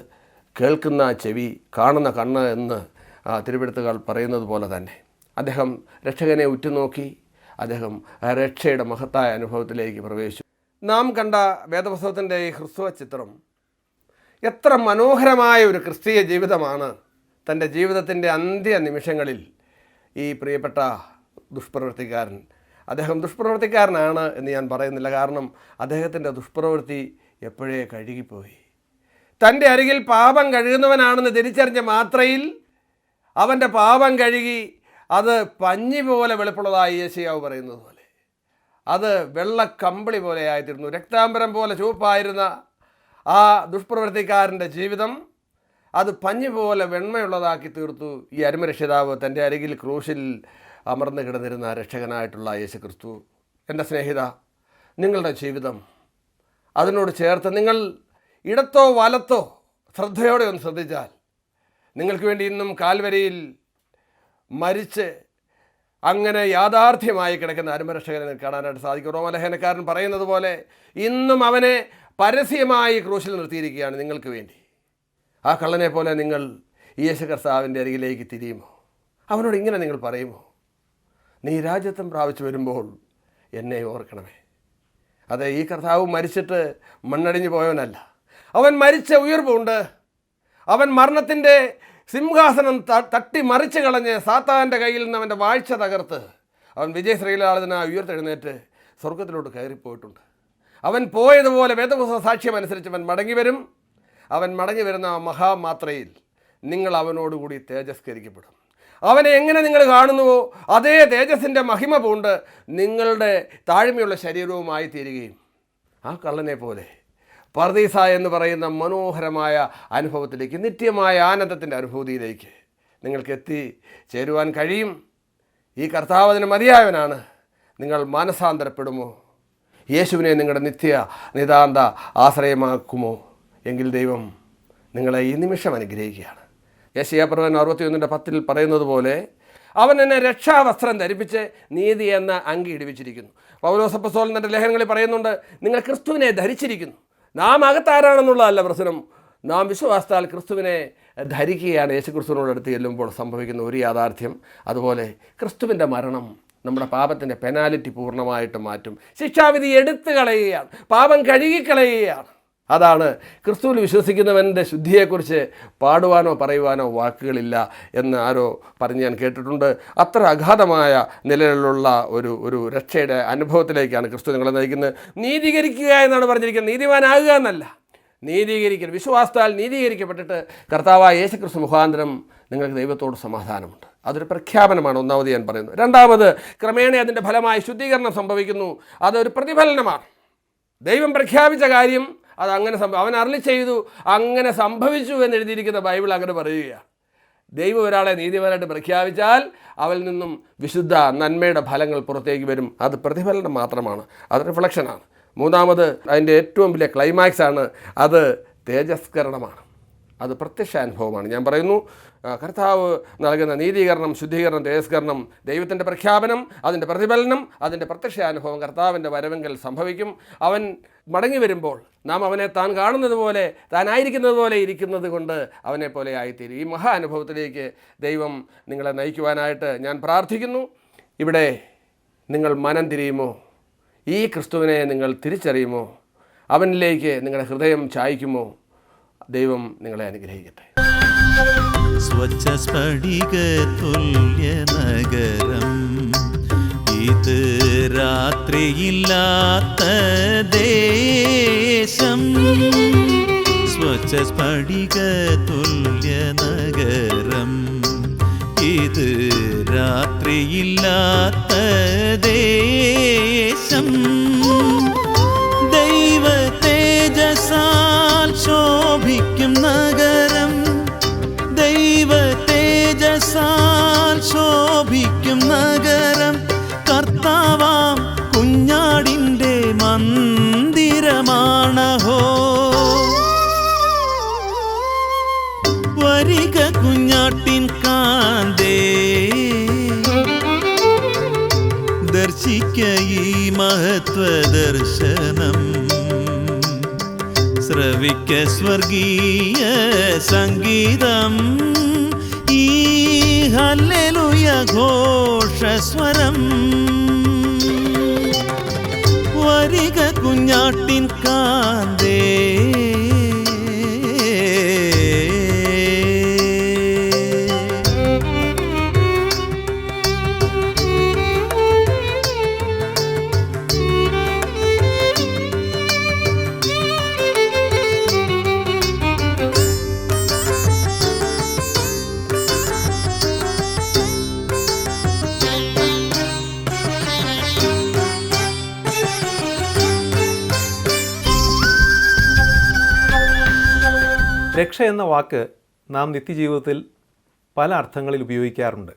കേൾക്കുന്ന ചെവി കാണുന്ന കണ്ണ് എന്ന് ആ, പറയുന്നത് പോലെ തന്നെ. അദ്ദേഹം രക്ഷകനെ ഉറ്റുനോക്കി അദ്ദേഹം രക്ഷയുടെ മഹത്തായ അനുഭവത്തിലേക്ക് പ്രവേശിച്ചു. നാം കണ്ട വേദപുസ്തകത്തിന്റെ ഈ ഹ്രസ്വ ചിത്രം എത്ര മനോഹരമായ ഒരു ക്രിസ്തീയ ജീവിതമാണ് തന്റെ ജീവിതത്തിന്റെ അന്ത്യ നിമിഷങ്ങളിൽ ഈ പ്രിയപ്പെട്ട ദുഷ്പ്രവൃത്തിക്കാരൻ. അദ്ദേഹം ദുഷ്പ്രവൃത്തിക്കാരനാണ് എന്ന് ഞാൻ പറയുന്നില്ല. കാരണം അദ്ദേഹത്തിന്റെ ദുഷ്പ്രവൃത്തി എപ്പോഴേ കഴുകിപ്പോയി. തന്റെ അരികിൽ പാപം കഴുകുന്നവനാണെന്ന് തിരിച്ചറിഞ്ഞ മാത്രയിൽ അവന്റെ പാപം കഴുകി അത് പഞ്ഞി പോലെ വെളുപ്പുള്ളതായി യേശയാവ് പറയുന്നത് അത് വെള്ളക്കമ്പിളി പോലെ ആയിത്തീർന്നു. രക്താംബരം പോലെ ചുവപ്പായിരുന്ന ആ ദുഷ്പ്രവൃത്തിക്കാരന്റെ ജീവിതം അത് പഞ്ഞു പോലെ വെണ്മയുള്ളതാക്കി തീർത്തു. ഈ അരുമരക്ഷിതാവ് തന്റെ അരികിൽ ക്രൂശിൽ അമർന്നു കിടന്നിരുന്ന രക്ഷകനായിട്ടുള്ള യേശു ക്രിസ്തു എന്റെ സ്നേഹിത നിങ്ങളുടെ ജീവിതം അതിനോട് ചേർത്ത് നിങ്ങൾ ഇടത്തോ വലത്തോ ശ്രദ്ധയോടെ ഒന്ന് ശ്രദ്ധിച്ചാൽ നിങ്ങൾക്ക് വേണ്ടി ഇന്നും കാൽവരിയിൽ മരിച്ച് അങ്ങനെ യാഥാർത്ഥ്യമായി കിടക്കുന്ന അരുമരക്ഷകനെ കാണാനായിട്ട് സാധിക്കും. റോമലഹനക്കാരൻ പറയുന്നത് പോലെ ഇന്നും അവനെ പരസ്യമായി ക്രൂശിൽ നിർത്തിയിരിക്കുകയാണ് നിങ്ങൾക്ക് വേണ്ടി. ആ കള്ളനെ പോലെ നിങ്ങൾ യേശു കർത്താവിന്റെ അരികിലേക്ക് തിരിയുമോ? അവനോട് ഇങ്ങനെ നിങ്ങൾ പറയുമോ? നീ രാജ്യത്വം പ്രാപിച്ചു വരുമ്പോൾ എന്നെ ഓർക്കണമേ. അതെ ഈ കർത്താവ് മരിച്ചിട്ട് മണ്ണടിഞ്ഞു പോയവനല്ല. അവൻ മരിച്ച ഉയർപ്പുണ്ട് അവൻ മരണത്തിന്റെ സിംഹാസനം തട്ടി മറിച്ച് കളഞ്ഞ് സാത്താന്റെ കയ്യിൽ നിന്ന് അവന്റെ വാഴ്ച തകർത്ത് അവൻ വിജയശ്രീലാളതിന ഉയർത്തെഴുന്നേറ്റ് സ്വർഗത്തിലോട്ട് കയറിപ്പോയിട്ടുണ്ട്. അവൻ പോയതുപോലെ വേദപുസ്തക സാക്ഷ്യം അനുസരിച്ച് അവൻ മടങ്ങി വരും. അവൻ മടങ്ങി വരുന്ന ആ മഹാമാത്രയിൽ നിങ്ങൾ അവനോടുകൂടി തേജസ്കരിക്കപ്പെടും. അവനെ എങ്ങനെ നിങ്ങൾ കാണുന്നുവോ അതേ തേജസ്സിന്റെ മഹിമ പൂണ്ട് നിങ്ങളുടെ താഴ്മയുള്ള ശരീരവുമായി തീരുകയും ആ കള്ളനെ പോലെ പർദീസ എന്ന് പറയുന്ന മനോഹരമായ അനുഭവത്തിലേക്ക് നിത്യമായ ആനന്ദത്തിന്റെ അനുഭൂതിയിലേക്ക് നിങ്ങൾക്ക് എത്തി ചേരുവാൻ കഴിയും. ഈ കർത്താവ് അതിന് മതിയായവനാണ്. നിങ്ങൾ മനസാന്തരപ്പെടുമോ? യേശുവിനെ നിങ്ങളുടെ നിത്യ നിതാന്ത ആശ്രയമാക്കുമോ? എങ്കിൽ ദൈവം നിങ്ങളെ ഈ നിമിഷം അനുഗ്രഹിക്കുകയാണ്. യേശയാപ്രവൻ അറുപത്തിയൊന്നിന്റെ പത്തിൽ പറയുന്നത് പോലെ അവൻ എന്നെ രക്ഷാവസ്ത്രം ധരിപ്പിച്ച് നീതി എന്ന അങ്കി ഇടിവിച്ചിരിക്കുന്നു. പൗലോസപ്പസോൾ എന്നിട്ട് ലേഖനങ്ങളിൽ പറയുന്നുണ്ട് നിങ്ങൾ ക്രിസ്തുവിനെ ധരിച്ചിരിക്കുന്നു. നാം അകത്താരാണെന്നുള്ളതല്ല പ്രശ്നം. നാം വിശ്വാസത്താൽ ക്രിസ്തുവിനെ ധരിക്കുകയാണ് യേശു ക്രിസ്തുവിനോട് അടുത്ത് ചെല്ലുമ്പോൾ സംഭവിക്കുന്ന ഒരു യാഥാർത്ഥ്യം. അതുപോലെ ക്രിസ്തുവിന്റെ മരണം നമ്മുടെ പാപത്തിന്റെ പെനാലിറ്റി പൂർണമായിട്ട് മാറ്റും. ശിക്ഷാവിധി എടുത്തു കളയുകയാണ്. പാപം കഴുകിക്കളയുകയാണ് അതാണ്. ക്രിസ്തുവിൽ വിശ്വസിക്കുന്നവന്റെ ശുദ്ധിയെക്കുറിച്ച് പാടുവാനോ പറയുവാനോ വാക്കുകളില്ല എന്ന് ആരോ പറഞ്ഞ് ഞാൻ കേട്ടിട്ടുണ്ട്. അത്ര അഗാധമായ നിലയിലുള്ള ഒരു ഒരു രക്ഷയുടെ അനുഭവത്തിലേക്കാണ് ക്രിസ്തു നിങ്ങളെ നയിക്കുന്നത്. നീതീകരിക്കുക എന്നാണ് പറഞ്ഞിരിക്കുന്നത്. നീതിമാനാകുക എന്നല്ല. നീതീകരിക്കൽ വിശ്വാസത്താൽ നീതീകരിക്കപ്പെട്ടിട്ട് കർത്താവായ യേശു ക്രിസ്തു മുഖാന്തരം നിങ്ങൾക്ക് ദൈവത്തോട് സമാധാനമുണ്ട്. അതൊരു പ്രഖ്യാപനമാണ്. ഒന്നാമത് ഞാൻ പറയുന്നത് രണ്ടാമത് ക്രമേണ അതിന്റെ ഫലമായി ശുദ്ധീകരണം സംഭവിക്കുന്നു. അതൊരു പ്രതിഫലനമാണ്. ദൈവം പ്രഖ്യാപിച്ച കാര്യം അത് അങ്ങനെ സംഭവം അവൻ അരളി ചെയ്തു അങ്ങനെ സംഭവിച്ചു എന്ന് എഴുതിയിരിക്കുന്ന ബൈബിൾ അങ്ങനെ പറയുകയാണ് ദൈവം ഒരാളെ നീതിമാനായിട്ട് പ്രഖ്യാപിച്ചാൽ അവൽ നിന്നും വിശുദ്ധ നന്മയുടെ ഫലങ്ങൾ പുറത്തേക്ക് വരും. അത് പ്രതിഫലനം മാത്രമാണ്. അത് റിഫ്ലക്ഷനാണ് മൂന്നാമത് അതിന്റെ ഏറ്റവും വലിയ ക്ലൈമാക്സ് ആണ്. അത് തേജസ്കരണമാണ്. അത് പ്രത്യക്ഷാനുഭവമാണ് ഞാൻ പറയുന്നു കർത്താവ് നൽകുന്ന നീതീകരണം ശുദ്ധീകരണം തേജസ്കരണം ദൈവത്തിന്റെ പ്രഖ്യാപനം അതിന്റെ പ്രതിഫലനം അതിന്റെ പ്രത്യക്ഷാനുഭവം കർത്താവിന്റെ വരവെങ്കിൽ സംഭവിക്കും. അവൻ മടങ്ങി വരുമ്പോൾ നാം അവനെ താൻ കാണുന്നത് പോലെ താനായിരിക്കുന്നത് പോലെ ഇരിക്കുന്നത് കൊണ്ട് അവനെ പോലെ ആയിത്തീരും. ഈ മഹാ അനുഭവത്തിലേക്ക് ദൈവം നിങ്ങളെ നയിക്കുവാനായിട്ട് ഞാൻ പ്രാർത്ഥിക്കുന്നു. ഇവിടെ നിങ്ങൾ മനം തിരിയുമോ? ഈ ക്രിസ്തുവിനെ നിങ്ങൾ തിരിച്ചറിയുമോ? അവനിലേക്ക് നിങ്ങളുടെ ഹൃദയം ചായ്ക്കുമോ? ദൈവം നിങ്ങളെ അനുഗ്രഹിക്കട്ടെ. സ്വച്ഛ സ്ഫടിക തുല്യ നഗരം ഇത് രാത്രിയില്ലാത്ത ദേശം. സ്വച്ഛ സ്ഫടിക തുല്യ നഗരം ഇത് രാത്രിയില്ലാത്ത ദേശം. ദൈവ തേജസാൽ ശോഭിക്കും നഗരം. ശോഭിക്കും നഗരം. കർത്താവാം കുഞ്ഞാടിന്റെ മന്ദിരമാണഹോ. വരിക കുഞ്ഞാട്ടിൻ കാന്തേ. ദർശിക്ക ഈ മഹത്വ ദർശനം ശ്രവിക്ക സ്വർഗീയ സംഗീതം. ഹല്ലേലൂയ ഘോഷസ്വരം. വരിക കുഞ്ഞാട്ടിൻ രക്ഷ എന്ന വാക്ക് നാം നിത്യജീവിതത്തിൽ പല അർത്ഥങ്ങളിൽ ഉപയോഗിക്കാറുണ്ട്.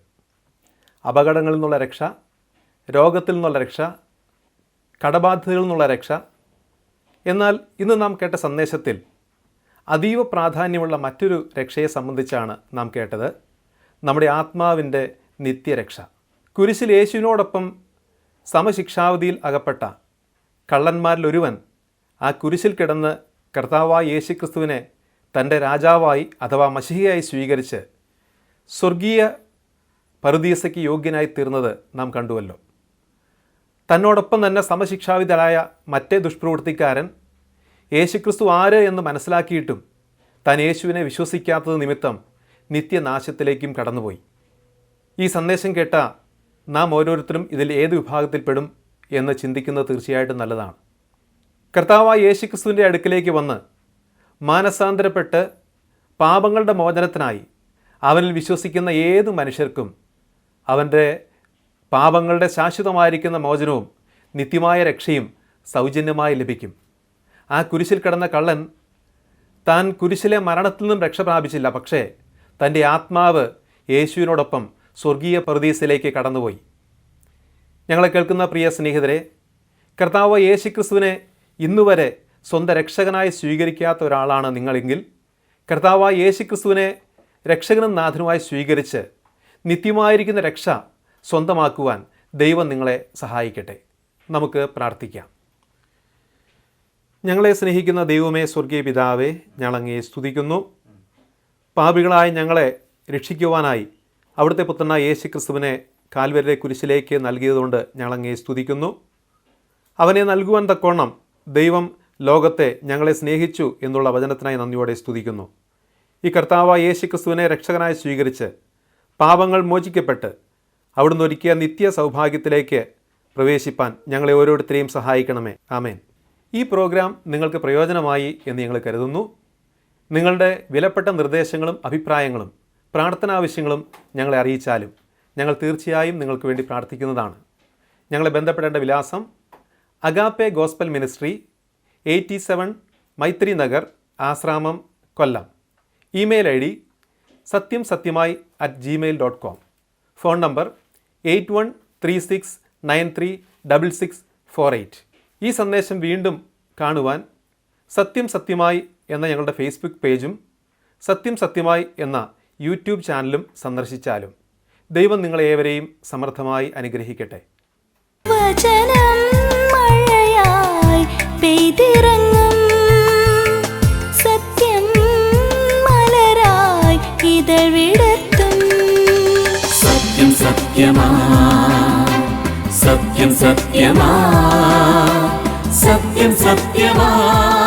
അപകടങ്ങളിൽ നിന്നുള്ള രക്ഷ രോഗത്തിൽ നിന്നുള്ള രക്ഷ കടബാധ്യതകളിൽ നിന്നുള്ള രക്ഷ. എന്നാൽ ഇന്ന് നാം കേട്ട സന്ദേശത്തിൽ അതീവ പ്രാധാന്യമുള്ള മറ്റൊരു രക്ഷയെ സംബന്ധിച്ചാണ് നാം കേട്ടത്. നമ്മുടെ ആത്മാവിന്റെ നിത്യരക്ഷ. കുരിശിൽ യേശുവിനോടൊപ്പം സമശിക്ഷാവധിയിൽ അകപ്പെട്ട കള്ളന്മാരിലൊരുവൻ ആ കുരിശിൽ കിടന്ന് കർത്താവായ യേശുക്രിസ്തുവിനെ തന്റെ രാജാവായി അഥവാ മഷിഹയായി സ്വീകരിച്ച് സ്വർഗീയ പരുദീസയ്ക്ക് യോഗ്യനായി തീർന്നത് നാം കണ്ടുവല്ലോ. തന്നോടൊപ്പം തന്നെ സമശിക്ഷാവിധരായ മറ്റേ ദുഷ്പ്രവൃത്തിക്കാരൻ യേശുക്രിസ്തു ആര് എന്ന് മനസ്സിലാക്കിയിട്ടും താൻ യേശുവിനെ വിശ്വസിക്കാത്തത് നിമിത്തം നിത്യനാശത്തിലേക്കും കടന്നുപോയി. ഈ സന്ദേശം കേട്ട നാം ഓരോരുത്തരും ഇതിൽ ഏത് വിഭാഗത്തിൽപ്പെടും എന്ന് ചിന്തിക്കുന്നത് തീർച്ചയായിട്ടും നല്ലതാണ്. കർത്താവായ യേശുക്രിസ്തുവിന്റെ അടുക്കിലേക്ക് വന്ന് മാനസാന്തരപ്പെട്ട് പാപങ്ങളുടെ മോചനത്തിനായി അവനിൽ വിശ്വസിക്കുന്ന ഏത് മനുഷ്യർക്കും അവന്റെ പാപങ്ങളുടെ ശാശ്വതമായിരിക്കുന്ന മോചനവും നിത്യമായ രക്ഷയും സൗജന്യമായി ലഭിക്കും. ആ കുരിശിൽ കിടന്ന കള്ളൻ താൻ കുരിശിലെ മരണത്തിൽ നിന്നും രക്ഷ പ്രാപിച്ചില്ല പക്ഷേ തന്റെ ആത്മാവ് യേശുവിനോടൊപ്പം സ്വർഗീയ പ്രതീസിലേക്ക് കടന്നുപോയി. ഞങ്ങളെ കേൾക്കുന്ന പ്രിയ സ്നേഹിതരെ കർത്താവ് യേശുക്രിസ്തുവിനെ ഇന്നുവരെ സ്വന്തം രക്ഷകനായി സ്വീകരിക്കാത്ത ഒരാളാണ് നിങ്ങളെങ്കിൽ കർത്താവായ യേശുക്രിസ്തുവിനെ രക്ഷകനും നാഥനുമായി സ്വീകരിച്ച് നിത്യമായിരിക്കുന്ന രക്ഷ സ്വന്തമാക്കുവാൻ ദൈവം നിങ്ങളെ സഹായിക്കട്ടെ. നമുക്ക് പ്രാർത്ഥിക്കാം. ഞങ്ങളെ സ്നേഹിക്കുന്ന ദൈവമേ സ്വർഗീയ പിതാവേ ഞങ്ങളങ്ങയെ സ്തുതിക്കുന്നു. പാപികളായ ഞങ്ങളെ രക്ഷിക്കുവാനായി അവിടുത്തെ പുത്രനായ യേശു ക്രിസ്തുവിനെ കാൽവരുടെ കുരിശിലേക്ക് നൽകിയതുകൊണ്ട് ഞങ്ങളങ്ങയെ സ്തുതിക്കുന്നു. അവനെ നൽകുവാൻ തക്കോണം ദൈവം ലോകത്തെ ഞങ്ങളെ സ്നേഹിച്ചു എന്നുള്ള വചനത്തിനായി നന്ദിയോടെ സ്തുതിക്കുന്നു. ഈ കർത്താവ് യേശു ക്രിസ്തുവിനെ രക്ഷകനായി സ്വീകരിച്ച് പാപങ്ങൾ മോചിക്കപ്പെട്ട് അവിടുന്ന് ഒരുക്കിയ നിത്യ സൗഭാഗ്യത്തിലേക്ക് പ്രവേശിപ്പാൻ ഞങ്ങളെ ഓരോരുത്തരെയും സഹായിക്കണമേ. ആമേൻ. ഈ പ്രോഗ്രാം നിങ്ങൾക്ക് പ്രയോജനമായി എന്ന് ഞങ്ങൾ കരുതുന്നു. നിങ്ങളുടെ വിലപ്പെട്ട നിർദ്ദേശങ്ങളും അഭിപ്രായങ്ങളും പ്രാർത്ഥനാവശ്യങ്ങളും ഞങ്ങളെ അറിയിച്ചാലും ഞങ്ങൾ തീർച്ചയായും നിങ്ങൾക്ക് വേണ്ടി പ്രാർത്ഥിക്കുന്നതാണ്. ഞങ്ങളെ ബന്ധപ്പെടേണ്ട വിലാസം Agape gospel ministry eighty seven Maithri Nagar Ashramam Kollam. Email I D സത്യം സത്യമായി at Gmail dot com phone number eight one three six nine three double six four eight. ഈ സന്ദേശം വീണ്ടും കാണുവാൻ സത്യം സത്യമായി എന്ന ഞങ്ങളുടെ ഫേസ്ബുക്ക് പേജും സത്യം സത്യമായി എന്ന യൂട്യൂബ് ചാനലും സന്ദർശിച്ചാലും ദൈവം നിങ്ങളേവരെയും സമർത്ഥമായി അനുഗ്രഹിക്കട്ടെ. വചനം പെയ്തിറങ്ങും. സത്യം മലരായി ഇതവിടത്തും സത്യം സത്യമാ. സത്യം സത്യമാ. സത്യം സത്യമാ.